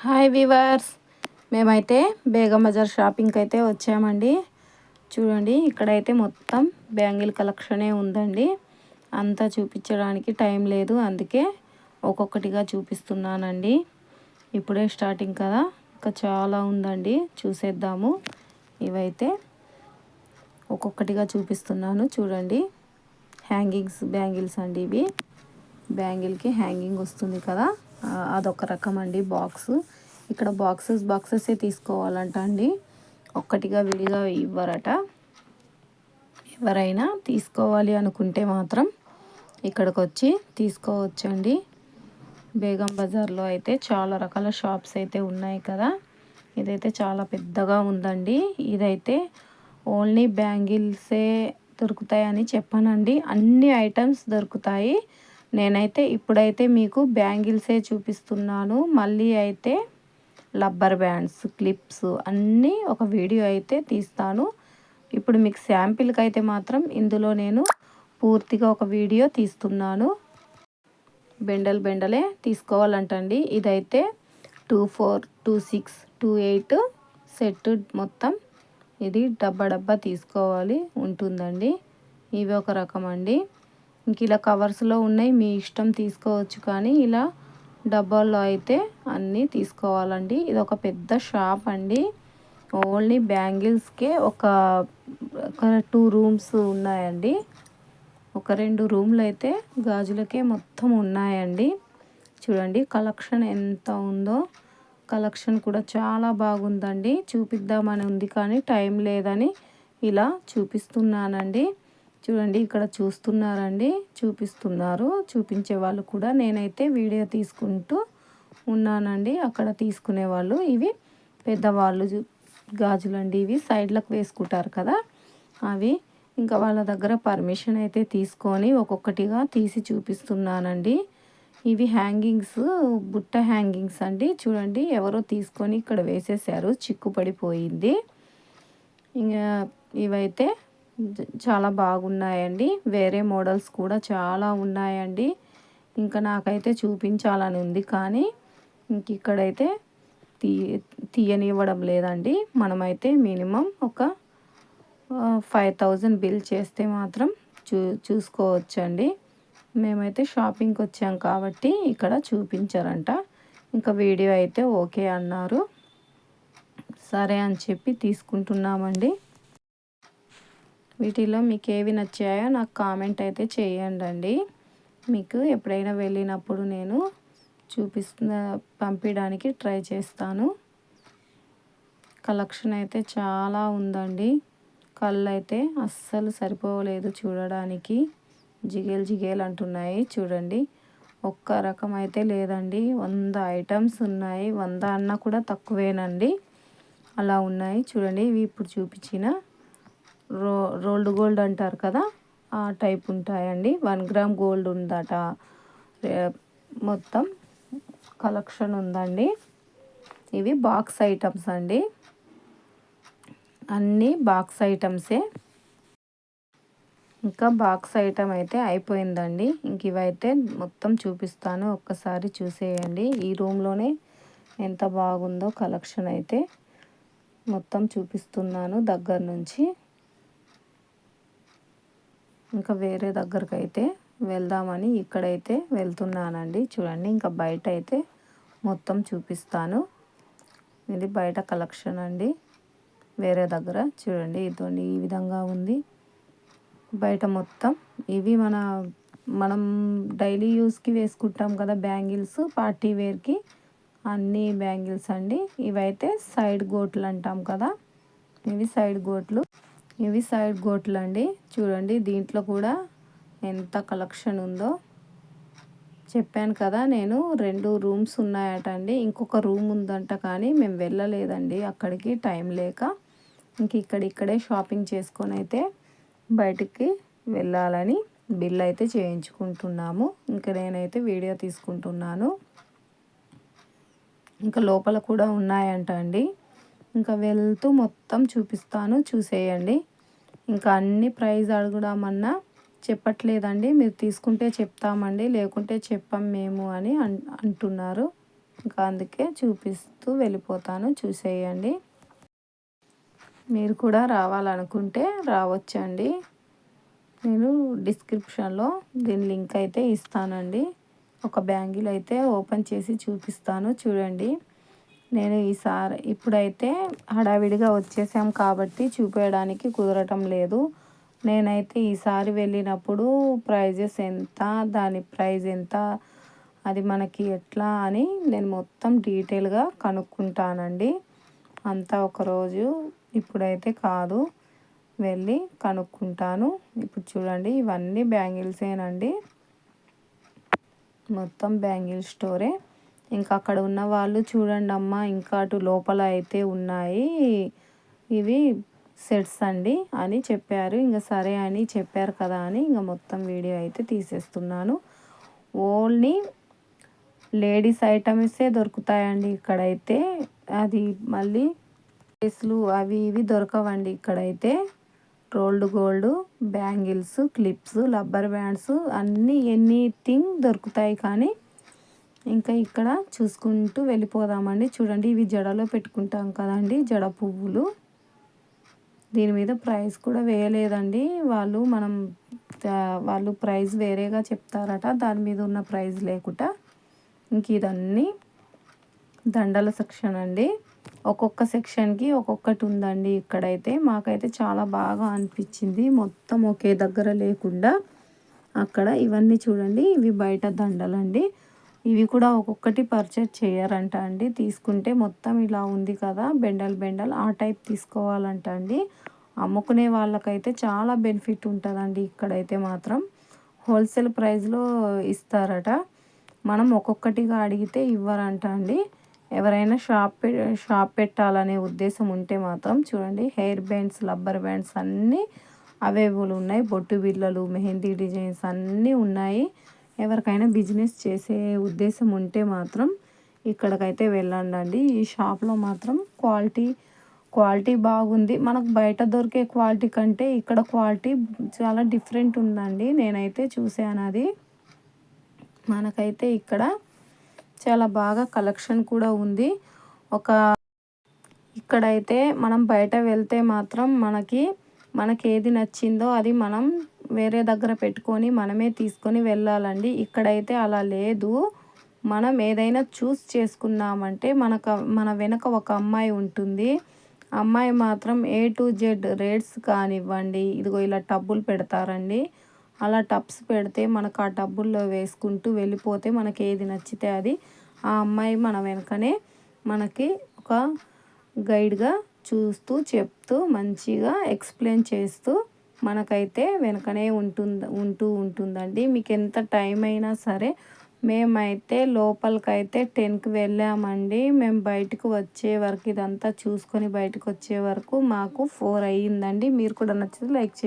Hi viewers. మేమైతే బేగం బజార్ షాపింగ్కి అయితే వచ్చామండి. చూడండి ఇక్కడైతే మొత్తం బ్యాంగిల్ కలెక్షనే ఉందండి. అంతా చూపించడానికి టైం లేదు అందుకే ఒక్కొక్కటిగా చూపిస్తున్నానండి. ఇప్పుడే స్టార్టింగ్ కదా ఇంకా చాలా ఉందండి. చూసేద్దాము. ఇవైతే ఒక్కొక్కటిగా చూపిస్తున్నాను చూడండి. హ్యాంగింగ్స్ బ్యాంగిల్స్ అండి ఇవి. బ్యాంగిల్కి హ్యాంగింగ్ వస్తుంది కదా. అదొక రకం అండి బాక్స్. ఇక్కడ బాక్సెస్ బాక్సెసే తీసుకోవాలంట అండి. ఒక్కటిగా విడిగా ఇవ్వరట. ఎవరైనా తీసుకోవాలి అనుకుంటే మాత్రం ఇక్కడికి వచ్చి తీసుకోవచ్చండి. బేగం బజార్లో అయితే చాలా రకాల షాప్స్ అయితే ఉన్నాయి కదా. ఇదైతే చాలా పెద్దగా ఉందండి. ఇదైతే ఓన్లీ బ్యాంగిల్సే దొరుకుతాయని చెప్పానండి. అన్ని ఐటమ్స్ దొరుకుతాయి. నేనైతే ఇప్పుడైతే మీకు బ్యాంగిల్సే చూపిస్తున్నాను. మళ్ళీ అయితే లబ్బర్ బ్యాండ్స్ క్లిప్స్ అన్నీ ఒక వీడియో అయితే తీస్తాను. ఇప్పుడు మీకు శాంపిల్కి అయితే మాత్రం ఇందులో నేను పూర్తిగా ఒక వీడియో తీస్తున్నాను. బెండల్ బెండలే తీసుకోవాలంటండి. ఇదైతే two four two six two eight set మొత్తం ఇది డబ్బా డబ్బా తీసుకోవాలి ఉంటుందండి. ఇవి ఒక రకం అండి ఇంక ఇలా కవర్స్లో ఉన్నాయి. మీ ఇష్టం తీసుకోవచ్చు కానీ ఇలా డబ్బాల్లో అయితే అన్నీ తీసుకోవాలండి. ఇది ఒక పెద్ద షాప్ అండి. ఓన్లీ బ్యాంగిల్స్కే ఒక ఒక టూ రూమ్స్ ఉన్నాయండి. ఒక రెండు రూమ్లు అయితే గాజులకే మొత్తం ఉన్నాయండి. చూడండి కలెక్షన్ ఎంత ఉందో. కలెక్షన్ కూడా చాలా బాగుందండి. చూపిద్దామని ఉంది కానీ టైం లేదని ఇలా చూపిస్తున్నానండి. చూడండి ఇక్కడ చూస్తున్నారండి చూపిస్తున్నారు. చూపించే వాళ్ళు కూడా నేనైతే వీడియో తీసుకుంటూ ఉన్నానండి. అక్కడ తీసుకునే వాళ్ళు ఇవి పెద్దవాళ్ళు గాజులండి ఇవి. సైడ్లకు వేసుకుంటారు కదా అవి. ఇంకా వాళ్ళ దగ్గర పర్మిషన్ అయితే తీసుకొని ఒక్కొక్కటిగా తీసి చూపిస్తున్నానండి. ఇవి హ్యాంగింగ్స్ బుట్ట హ్యాంగింగ్స్ అండి. చూడండి ఎవరో తీసుకొని ఇక్కడ వేసేసారు చిక్కు పడిపోయింది ఇంకా ఇవైతే చాలా బాగున్నాయండి. వేరే మోడల్స్ కూడా చాలా ఉన్నాయండి. ఇంకా నాకైతే చూపించాలని ఉంది. కానీ ఇంక ఇక్కడైతే తీ తీయనివ్వడం లేదండి. మనమైతే మినిమం ఒక ఫైవ్ థౌజండ్ బిల్ చేస్తే మాత్రం చూ చూసుకోవచ్చండి. మేమైతే షాపింగ్కి వచ్చాం కాబట్టి ఇక్కడ చూపించారంట. ఇంకా వీడియో అయితే ఓకే అన్నారు. సరే అని చెప్పి తీసుకుంటున్నామండి. వీటిలో మీకు ఏవి నచ్చాయో నాకు కామెంట్ అయితే చేయండి మీకు ఎప్పుడైనా వెళ్ళినప్పుడు నేను చూపిస్తున్న పంపించడానికి ట్రై చేస్తాను. కలెక్షన్ అయితే చాలా ఉందండి. కళ్ళు అయితే అస్సలు సరిపోలేదు చూడడానికి. జిగేల్ జిగేల్ అంటున్నాయి చూడండి. ఒక్క రకం అయితే లేదండి. వంద ఐటమ్స్ ఉన్నాయి. వంద అన్న కూడా తక్కువేనండి. అలా ఉన్నాయి చూడండి. ఇవి ఇప్పుడు చూపించిన రో రోల్డ్ గోల్డ్ అంటారు కదా ఆ టైప్ ఉంటాయండి. వన్ గ్రామ్ గోల్డ్ ఉందట. మొత్తం కలెక్షన్ ఉందండి. ఇవి బాక్స్ ఐటమ్స్ అండి. అన్నీ బాక్స్ ఐటమ్సే. ఇంకా బాక్స్ ఐటమ్ అయితే అయిపోయిందండి. ఇంక ఇవైతే మొత్తం చూపిస్తాను. ఒక్కసారి చూసేయండి. ఈ రూమ్లోనే ఎంత బాగుందో కలెక్షన్ అయితే మొత్తం చూపిస్తున్నాను దగ్గర నుంచి. ఇంకా వేరే దగ్గరకు అయితే వెళ్దామని ఇక్కడైతే వెళ్తున్నానండి. చూడండి ఇంకా బయట అయితే మొత్తం చూపిస్తాను. ఇది బయట కలెక్షన్ అండి. వేరే దగ్గర చూడండి ఇదండి ఈ విధంగా ఉంది. బయట మొత్తం ఇవి మన మనం డైలీ యూస్కి వేసుకుంటాం కదా బ్యాంగిల్స్ పార్టీ వేర్కి. అన్ని బ్యాంగిల్స్ అండి. ఇవైతే సైడ్ గోట్లు అంటాం కదా. ఇవి సైడ్ గోట్లు. ఇవి సైడ్ గోట్లు అండి చూడండి దీంట్లో కూడా ఎంత కలెక్షన్ ఉందో. చెప్పాను కదా నేను రెండు రూమ్స్ ఉన్నాయట అండి ఇంకొక రూమ్ ఉందంట కానీ మేము వెళ్ళలేదండి. అక్కడికి టైం లేక ఇంక ఇక్కడ ఇక్కడే షాపింగ్ చేసుకొని అయితే బయటికి వెళ్ళాలని బిల్ అయితే చేయించుకుంటున్నాము. ఇంకా నేనైతే వీడియో తీసుకుంటున్నాను. ఇంకా లోపల కూడా ఉన్నాయంట అండి ఇంకా వెళ్తూ మొత్తం చూపిస్తాను. చూసేయండి. ఇంకా అన్ని ప్రైజ్ అడగడమన్నా చెప్పట్లేదండి. మీరు తీసుకుంటే చెప్తామండి లేకుంటే చెప్పాం మేము అని అంటున్నారు. ఇంకా అందుకే చూపిస్తూ వెళ్ళిపోతాను. చూసేయండి. మీరు కూడా రావాలనుకుంటే రావచ్చండి. నేను డిస్క్రిప్షన్లో దీని లింక్ అయితే ఇస్తానండి. ఒక బ్యాంగిల్ అయితే ఓపెన్ చేసి చూపిస్తాను. చూడండి. నేను ఈసారి ఇప్పుడైతే హడావిడిగా వచ్చేసాం కాబట్టి చూపించడానికి కుదరటం లేదు. నేనైతే ఈసారి వెళ్ళినప్పుడు ప్రైజెస్ ఎంత దాని ప్రైజ్ ఎంత అది మనకి ఎట్లా అని నేను మొత్తం డీటెయిల్గా కనుక్కుంటానండి. అంతా ఒకరోజు ఇప్పుడైతే కాదు వెళ్ళి కనుక్కుంటాను. ఇప్పుడు చూడండి ఇవన్నీ బ్యాంగిల్సేనండి. మొత్తం బ్యాంగిల్ స్టోరే. ఇంకా అక్కడ ఉన్న వాళ్ళు చూడండి అమ్మ ఇంకా అటు లోపల అయితే ఉన్నాయి. ఇవి సెట్స్ అండి అని చెప్పారు. ఇంకా సరే అని చెప్పారు కదా అని ఇంకా మొత్తం వీడియో అయితే తీసేస్తున్నాను. ఓన్లీ లేడీస్ ఐటమ్సే దొరుకుతాయండి ఇక్కడైతే. అది మళ్ళీ డ్రెస్లు అవి ఇవి దొరకవండి ఇక్కడైతే. Rolled gold bangles clips rubber bands అన్నీ ఎనీథింగ్ దొరుకుతాయి కానీ ఇంకా ఇక్కడ చూసుకుంటూ వెళ్ళిపోదామండి. చూడండి ఇవి జడలో పెట్టుకుంటాం కదండి జడ పువ్వులు. దీని మీద ప్రైస్ కూడా వేయలేదండి. వాళ్ళు మనం వాళ్ళు ప్రైస్ వేరేగా చెప్తారట. దాని మీద ఉన్న ప్రైస్ లేకుండా ఇంక ఇదన్నీ దండల సెక్షన్ అండి. ఒక్కొక్క సెక్షన్కి ఒక్కొక్కటి ఉందండి ఇక్కడైతే. మాకైతే చాలా బాగా అనిపించింది. మొత్తం ఒకే దగ్గర లేకుండా అక్కడ ఇవన్నీ చూడండి ఇవి బయట దండలండి. ఇవి కూడా ఒక్కొక్కటి పర్చేజ్ చేయరంట అండి. తీసుకుంటే మొత్తం ఇలా ఉంది కదా బెండల్ బెండల్ ఆ టైప్ తీసుకోవాలంట అండి. అమ్ముకునే వాళ్ళకైతే చాలా బెనిఫిట్ ఉంటుందండి ఇక్కడైతే మాత్రం. హోల్సేల్ ప్రైస్లో ఇస్తారట. మనం ఒక్కొక్కటిగా అడిగితే ఇవ్వరంట అండి. ఎవరైనా షాప్ షాప్ పెట్టాలనే ఉద్దేశం ఉంటే మాత్రం చూడండి హెయిర్ బ్యాండ్స్ రబ్బర్ బ్యాండ్స్ అన్నీ అవైలబుల్ ఉన్నాయి. బొట్టు బిళ్ళలు మెహందీ డిజైన్స్ అన్నీ ఉన్నాయి. ఎవరికైనా బిజినెస్ చేసే ఉద్దేశం ఉంటే మాత్రం ఇక్కడికైతే వెళ్ళండి ఈ షాప్లో మాత్రం క్వాలిటీ క్వాలిటీ బాగుంది. మనకు బయట దొరికే క్వాలిటీ కంటే ఇక్కడ క్వాలిటీ చాలా డిఫరెంట్ ఉందండి. నేనైతే చూశాను అది. మనకైతే ఇక్కడ చాలా బాగా కలెక్షన్ కూడా ఉంది. ఒక ఇక్కడైతే మనం బయట వెళ్తే మాత్రం మనకి మనకి ఏది నచ్చిందో అది మనం వేరే దగ్గర పెట్టుకొని మనమే తీసుకొని వెళ్ళాలండి. ఇక్కడైతే అలా లేదు. మనం ఏదైనా చూస్ చేసుకున్నామంటే మనకు మన వెనక ఒక అమ్మాయి ఉంటుంది. అమ్మాయి మాత్రం ఏ టు జెడ్ రేట్స్ కానివ్వండి ఇదిగో ఇలా టబ్బులు పెడతారండి. అలా టబ్స్ పెడితే మనకు ఆ టబ్బుల్లో వేసుకుంటూ వెళ్ళిపోతే మనకి ఏది నచ్చితే అది ఆ అమ్మాయి మన వెనకనే మనకి ఒక గైడ్గా చూస్తూ చెప్తూ మంచిగా ఎక్స్ప్లెయిన్ చేస్తూ మనకైతే వెనకనే ఉంటుంది ఉంటూ ఉంటుందండి. మీకు ఎంత టైం అయినా సరే మేమైతే లోపలికైతే టెన్కి వెళ్ళామండి. మేము బయటకు వచ్చే వరకు ఇదంతా చూసుకొని బయటకు వచ్చే వరకు మాకు ఫోర్ అయ్యిందండి. మీరు కూడా నచ్చితే లైక్ చేయండి.